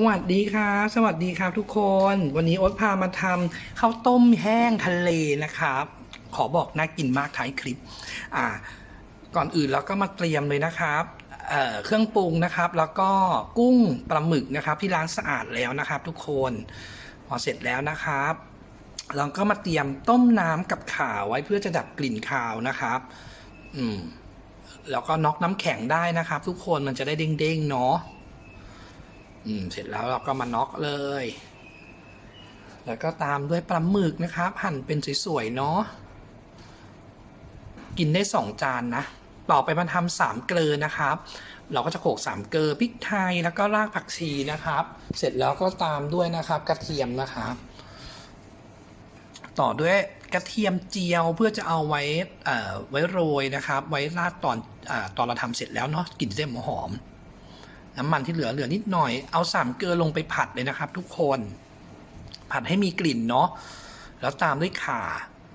สวัสดีครับสวัสดีครับทุกคน วันนี้โอ๊ตพามาทำข้าวต้มแห้งทะเลนะครับ ขอบอกน่ากินมากท้ายคลิป อ่า ก่อนอื่นเราก็มาเตรียมเลยนะครับเเครื่องปรุงนะครับ แล้วก็กุ้งปลาหมึกนะครับ ที่ล้างสะอาดแล้วนะครับ ทุกคนพอเสร็จแล้วนะครับ เราก็มาเตรียมต้มน้ำกับข่าวไว้เพื่อจะดับกลิ่นคาวนะครับ อืม แล้วก็น็อกน้ำแข็งได้นะครับ ทุกคนมันจะได้เด้งๆเนาะ อืมเสร็จแล้วเราก็มาน็อกเลย แล้วก็ตามด้วยปลาหมึกนะครับหั่นเป็นสวยๆเนาะกินได้สองจานนะต่อไปมาทำสามเกลือนะครับ เราก็จะโขลกสามเกลือพริกไทยแล้วก็รากผักชีนะครับ เสร็จแล้วก็ตามด้วยนะครับกระเทียมนะครับ ต่อด้วยกระเทียมเจียวเพื่อจะเอาไว้เอ่อไว้โรยนะครับ ไว้ราดตอนอาตอนเราทำเสร็จแล้วเนาะกลิ่นจะได้หอม น้ำมันที่เหลือเหลือนิดหน่อย เอาสามเกลือลงไปผัดเลยนะครับ ทุกคน ผัดให้มีกลิ่นเนาะ แล้วตามด้วยข่า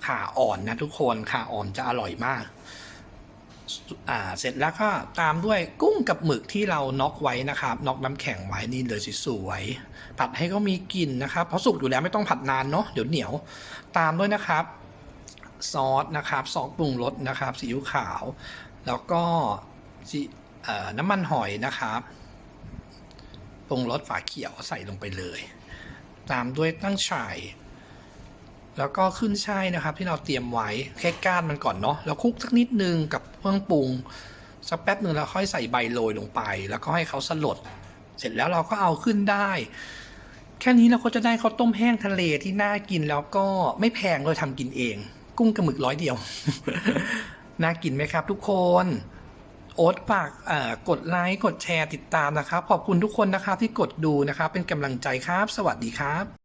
ข่าอ่อนนะทุกคน ข่าอ่อนจะอร่อยมาก อ่า เสร็จแล้วก็ตามด้วยกุ้งกับหมึกที่เราน็อกไว้นะครับน็อกน้ำแข็งไว้นี่เลยสวยๆ ผัดให้เขามีกลิ่นนะครับ เพราะสุกอยู่แล้วไม่ต้องผัดนานเนาะ เดี๋ยวเหนียว ตามด้วยนะครับซอสนะครับซอสปรุงรสนะครับซีอิ๊วขาว แล้วก็น้ำมันหอยนะครับ ปรุงรสฝาเขียวใส่ลงไปเลย ตามด้วยตั้งฉ่าย แล้วก็ขึ้นช่ายนะครับ ที่เราเตรียมไว้แค่ก้านมันก่อนเนาะแล้วคลุกสักนิดนึงกับเครื่องปรุงสักแป๊บหนึ่งแล้วค่อยใส่ใบโรยลงไป แล้วก็ให้เขาสลด เสร็จแล้วเราก็เอาขึ้นได้ แค่นี้เราก็จะได้ข้าวต้มแห้งทะเลที่น่ากินแล้วก็ไม่แพงเลยทำกินเอง กุ้งกระหมึกร้อยเดียว น่ากินไหมครับทุกคน โอ๊ตฝากกดไลค์กดแชร์ติดตามนะครับ ขอบคุณทุกคนนะครับที่กดดูนะครับ เป็นกำลังใจครับ สวัสดีครับ